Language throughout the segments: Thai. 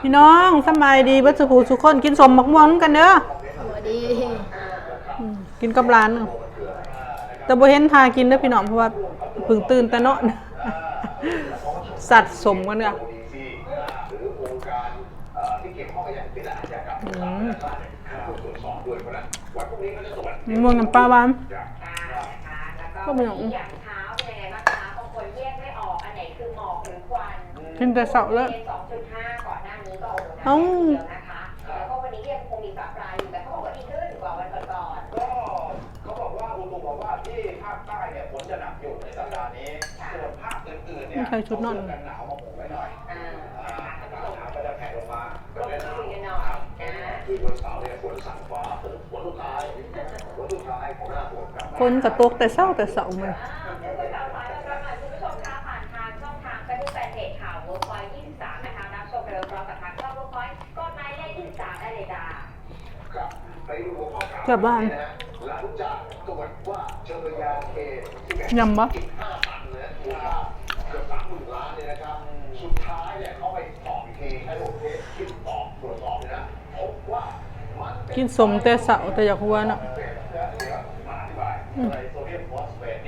พี่น้องสำบายดีเบัสผูสุกคนกินสมมักม่วงนำกันเด้อสวัสดีอืมกินกับร้านเนาะแต่บ่เห็นทากินเด้อพี่น้องเพราะว่าเพิ่งตื่นแต่เนาะสัตว์สมกันเนี่ยอืมมีม่วงน้ำปลาหวานก็ไม่หรอกอย่างเช้าเป็นยังไงบ้าง กินแต่เสาร์แล้วเป็น2.5ก่อนหน้านี้ก็โอ้โหเอ้าเดียวนะคะแล้วก็วันนี้ยังคงมีปรับปรายอยู่แต่เขาบอกว่าดีขึ้นกว่าวันก่อนก็เขาบอกว่าอุตุบอกว่าที่ภาคใต้เนี่ยฝนจะหนักอยู่ในสัปดาห์นี้ส่วนภาคอื่นๆเนี่ยไม่ใช่ชุดนอนกันหนาวมาผมไว้หน่อยๆอ่าอ่าอากาศหนาวก็จะแผ่ลงมาลงทุนกันหน่อยนะคือวันเสาร์เนี่ยฝนสั่งฟ้าฝนฝนสุดท้ายฝนสุดท้ายของหน้าฝนครับคนกระตกแต่เช้าแต่เสาร์มันอ่าเดี๋ย เลยจ้าครับไปดูหัวข้อข่าวกลับบ้านนะฮะหลังจากตรวจว่าเจอยาเคที่แบบยำปะอีกห้าตันเนี่ยมูลค่าเกือบสามหมื่นล้านเลยนะครับสุดท้ายเนี่ยเขาไปสอบอีกทีให้โรงเทสคิดสอบตรวจสอบเลยนะพบว่ามันเป็นกินสมแต่เสาร์แต่อยากหัวเนาะเศษนะเดี๋ยวมาอธิบายอะไรโซเดียมฟอสเฟตเ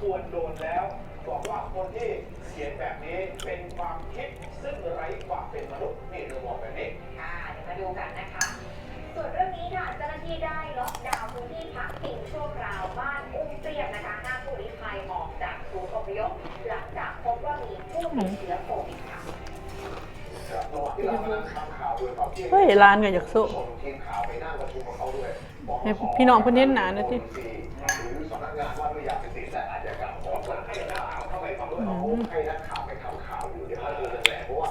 ควรโดนแล้ว บอกว่าคนที่เขียนแบบนี้เป็นความคิดซึ่งไร้ความเป็นมนุษย์นี่เธอบอกแบบนี้ค่ะเดี๋ยวมาดูกันนะคะ ส่วนเรื่องนี้ค่ะเจ้าหน้าที่ได้ล็อกดาวน์พื้นที่พักพิงชั่วคราวบ้านอุ้มเตี้ยมนะคะหน้าผู้ลี้ภัยออกจากศูนย์อพยพหลังจากพบว่ามีผู้ติดเชื้อโควิดค่ะระหว่างที่เรากำลังทำข่าวด้วยความที่เฮ้ยร้านก็อยากโซส่งทีมข่าวไปนั่งประชุมกับเขาด้วยบอกให้พี่น้องเพิ่นเห็นหน้าหน่อยสิหรือสำนักงานว่าด้วยยาเสพติดและอ ให้นักข่าวไปทำข่าวอยู่เดี๋ยวเขาดูกันแหละเพราะว่า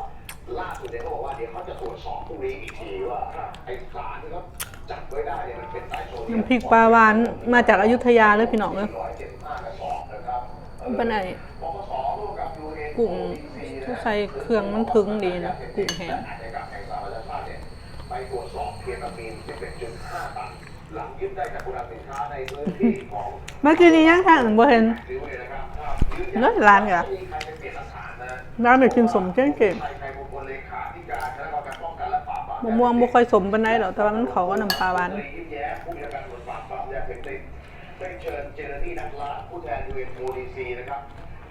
ล่าสุดเนี่ยเขาบอกว่าเดี๋ยวเขาจะตรวจสอบพรุ่งนี้อีกทีว่าไอ้สารที่เขาจับไว้ได้เนี่ยมันเป็นไตรโซเดียมน้ำพริกปลาหวานมาจากอยุธยาเลยพี่น้องเอ้ยร้อยเจ็ดห้ากระสอบนะครับมันเป็นไอ้ปปสร่วมกับ UN กุ้งที่ใส่เครื่องมันถึงดีนะกุ้งแห้ง อาชญากรรมแห่งสหประชาชาติเนี่ยไปตรวจสอบเคตามีน11.5ตันหลังยึดได้จากโกดังสินค้าในพื้นที่ของ เมื่อกี้นี้ยังทางอื่นบ่เห็นริ้วเลยนะครับ นเลิศร้านเหรอไม่มีใครไปเนี่ยนหลักฐานนะร้านไปกินสมเก่งเการคณะกรรมการป้องกันและปราบมะม่วงบ่ค่อยสมปานใดหรอกแต่ว่ามันเขาก็น้ำปลาหวานมแย้มผู้มีการตรวจปราบปรามยาเสพติดได้เชิญเจเนอรี่นักล่าผู้แทน UNODC นะครับ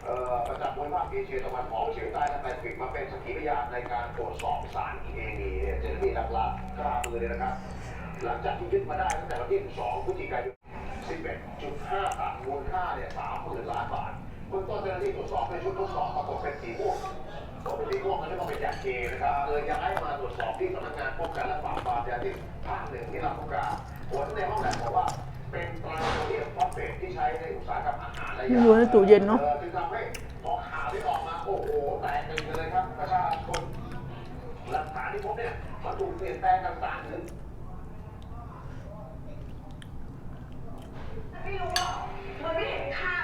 เอ่อประจำภูมิภาคเอเชียตะวันออกเฉียงใต้และแปซิฟิกมาเป็นสักขีพยานในการตรวจสอบสารอีเอนีเจเนนี่นักล้ากล้ามือเลยนะครับ หลังจากที่ยึดมาได้ตั้งแต่วันที่ 2 พฤศจิกายน 11.5ตันมูลค่าเนี่ย 30,000 ล้านบาท เบื้องต้นเจ้าหน้าที่ตรวจสอบในชุดทดสอบปรากฏเป็นสีม่วงก็เป็นสีม่วงมันจะต้องเป็นยาเคนะครับเลยย้ายมาตรวจสอบที่สำนักงานป้องกันและปราบปรามยาเสพติดภาคหนึ่งที่ลำพูนกาผลในห้องแลบบอกว่า เป็นตรโซเดียมฟอสเฟตที่ใช้ในอุตสาหกรรมอาหารและยาอยู่ในตู้เย็นเนาะจึงทำให้พอข่าวที่ออกมาโอ้โหแตกตื่นเลยครับประชาชนหลักฐานที่พบเนี่ยมันถูกเปลี่ยนแปลงต่างๆถึงไม่รู้อะมันไม่เห็นค่า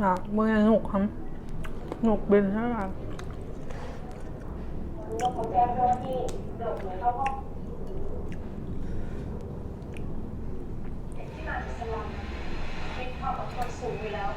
อยากเมื่อหนุกครับหนุกบินใช่ไหร่รู้ว่าคนแจ้งเจ้าหน้าที่หลบหนีเข้าห้องที่มาจากสลัมมีความอดทนสูงอยู่แล้ว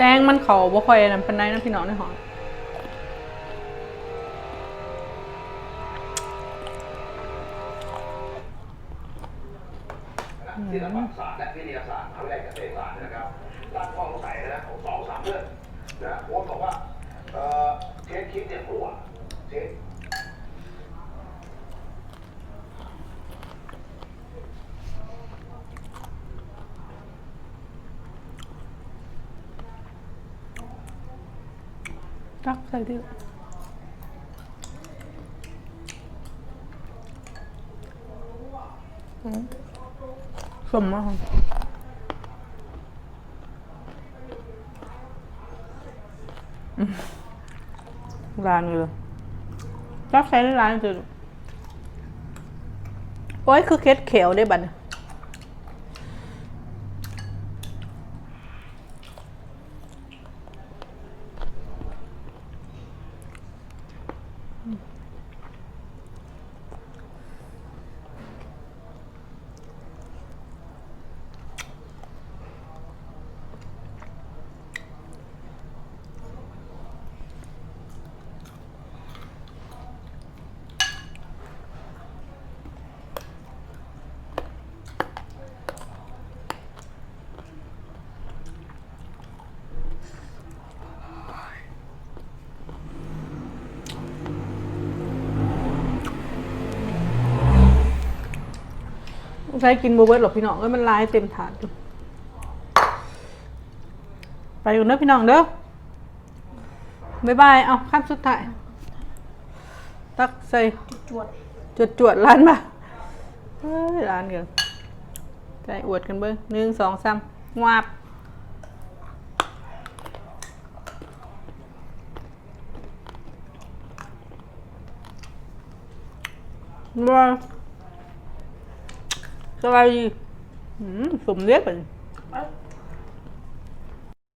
แซงมันเขาบ่ค่อยนำปานใดนะพี่น้องในหอศิลปศาสตร์และวิทยาศาสตร์มหาวิทยาลัยเกษตรศาสตร์นะครับตั้งข้อสงสัยนะของสองสามเรื่องนะโค้ชบอกว่าเอ่อเทสคิดเนี่ยกลัวเทส ตักใส่ที่อืมสมมากอืมร้านเลยตักใส่ในร้านจะโอ้ยคือเคสเขียวได้บัดเนี่ย ใช้กินบูเบิร์ตหรอกพี่น้องเอ้ยมันลายเต็มถาดไปอยู่เด้อพี่น้องเด้อบ๊ายบาย เอาข้ามสุดท้าย ตักใส่จวดจวดจวดร้านมาเฮ้ยร้านกันใจอวดกันเบิ้งหนึ่งสองสามงวาบว้า สบายดีสมเรียบไป